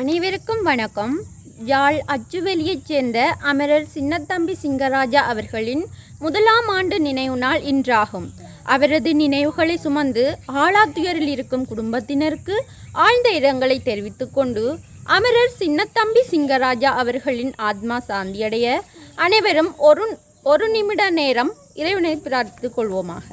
அனைவருக்கும் வணக்கம். யாழ் அச்சுவெளியைச் சேர்ந்த அமரர் சின்னத்தம்பி சிங்கராஜா அவர்களின் முதலாம் ஆண்டு நினைவு நாள் இன்றாகும். அவரது நினைவுகளை சுமந்து ஆளாத்துயரில் இருக்கும் குடும்பத்தினருக்கு ஆழ்ந்த இரங்கலை தெரிவித்துக்கொண்டு அமரர் சின்னத்தம்பி சிங்கராஜா அவர்களின் ஆத்மா சாந்தியடைய அனைவரும் ஒரு ஒரு நிமிட நேரம் இறைவனை பிரார்த்தித்துக் கொள்வோமாக.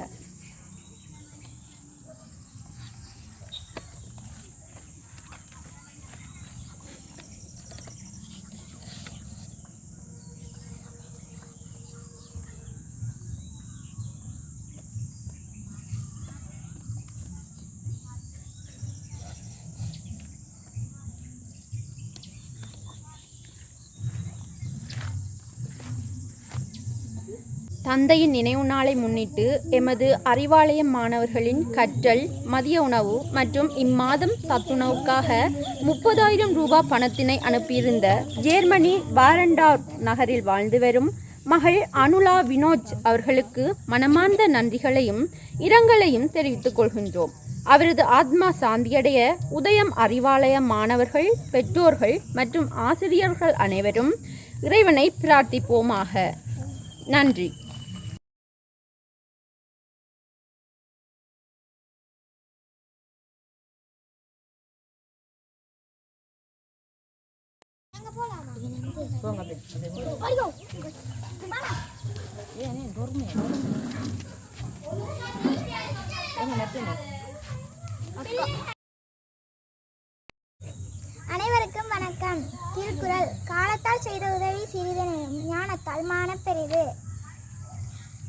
தந்தையின் நினைவு நாளை முன்னிட்டு எமது அறிவாலயம் மாணவர்களின் கற்றல் மதிய உணவு மற்றும் இம்மாதம் சத்துணவுக்காக முப்பதாயிரம் ரூபாய் பணத்தினை அனுப்பியிருந்த ஜேர்மனி வாரண்டார் நகரில் வாழ்ந்து வரும் மகள் அனுலா வினோஜ் அவர்களுக்கு மனமார்ந்த நன்றிகளையும் இரங்கலையும் தெரிவித்துக் கொள்கின்றோம். அவரது ஆத்மா சாந்தியடைய உதயம் அறிவாலய மாணவர்கள் பெற்றோர்கள் மற்றும் ஆசிரியர்கள் அனைவரும் இறைவனை பிரார்த்திப்போமாக. நன்றி. அனைவருக்கும் வணக்கம். திருக்குறள் காலத்தால் செய்த உதவி சிறிதனும் ஞானத்தால் மானப்பெரிது.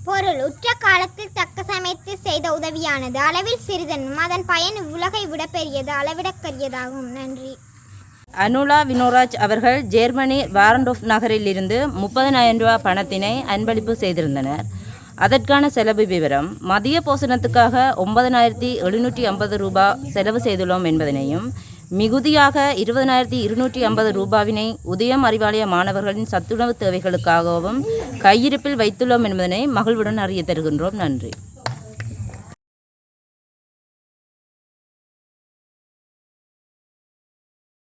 பொருள் உற்ற காலத்தில் தக்க சமயத்தில் செய்த உதவியானது. அளவில் சிறிதனும் அதன் பயன் உலகை விட பெரியது அளவிடக்கரியதாகும் நன்றி. அனுலா வினோராஜ் அவர்கள் ஜெர்மனி வாரண்டோஃப் நகரில் இருந்து முப்பதனாயிரம் ரூபாய் பணத்தினை அன்பளிப்பு செய்திருந்தனர். அதற்கான செலவு விவரம் மதிய போசனத்துக்காக ஒன்பதனாயிரத்தி எழுநூற்றி ஐம்பது ரூபாய் செலவு செய்துள்ளோம் என்பதனையும் மிகுதியாக இருபதனாயிரத்தி இருநூற்றி ஐம்பது ரூபாவினை உதயம் அறிவாலய மாணவர்களின் சத்துணவு தேவைகளுக்காகவும் கையிருப்பில் வைத்துள்ளோம் என்பதனை மகிழ்வுடன் அறிய தருகின்றோம். நன்றி.